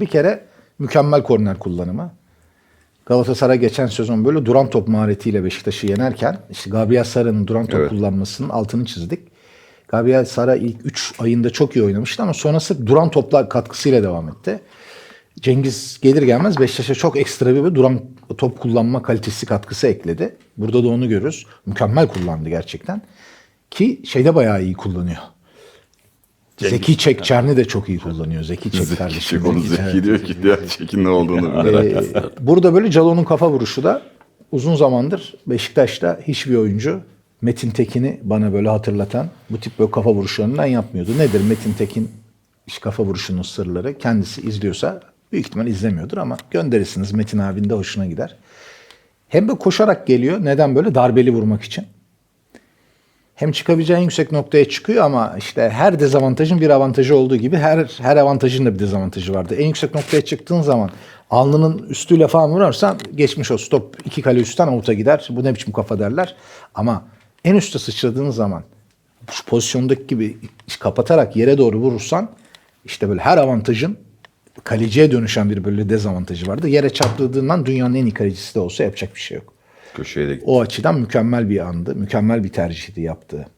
Bir kere mükemmel korner kullanımı. Galatasaray geçen sezon böyle duran top maharetiyle Beşiktaş'ı yenerken işte Gabriel Sara'nın duran top Evet. kullanmasının altını çizdik. Gabriel Sara ilk 3 ayında çok iyi oynamıştı ama sonrası duran toplar katkısıyla devam etti. Cengiz gelir gelmez Beşiktaş'a çok ekstra bir duran top kullanma kalitesi katkısı ekledi. Burada da onu görürüz. Mükemmel kullandı gerçekten. Ki şeyde bayağı iyi kullanıyor. Zeki Çek Çerni de çok iyi kullanıyor. Zeki Çek Zeki kardeşim. Çek onu Evet. Zeki diyor ki diğer Çek'in ne olduğunu merak Ee, burada böyle Calon'un kafa vuruşu da uzun zamandır Beşiktaş'ta hiçbir oyuncu Metin Tekin'i bana böyle hatırlatan bu tip böyle kafa vuruşlarından yapmıyordu. Nedir Metin Tekin iş kafa vuruşunun sırları? Kendisi izliyorsa büyük ihtimal izlemiyordur ama gönderirsiniz Metin abinin de hoşuna gider. Hem de koşarak geliyor. Neden böyle? Darbeli vurmak için. Hem çıkabileceği en yüksek noktaya çıkıyor ama işte her dezavantajın bir avantajı olduğu gibi her her avantajın da bir dezavantajı vardı. En yüksek noktaya çıktığın zaman alnının üstüyle falan vurarsan geçmiş o stop iki kale üstten avuta gider. Bu ne biçim kafa derler. Ama en üste sıçradığın zaman şu pozisyondaki gibi kapatarak yere doğru vurursan işte böyle her avantajın kaleciye dönüşen bir böyle dezavantajı vardı. Yere çarptırdığından dünyanın en iyi kalecisi de olsa yapacak bir şey yok. Köşeye de gitti. O açıdan mükemmel bir andı. Mükemmel bir tercihti yaptığı.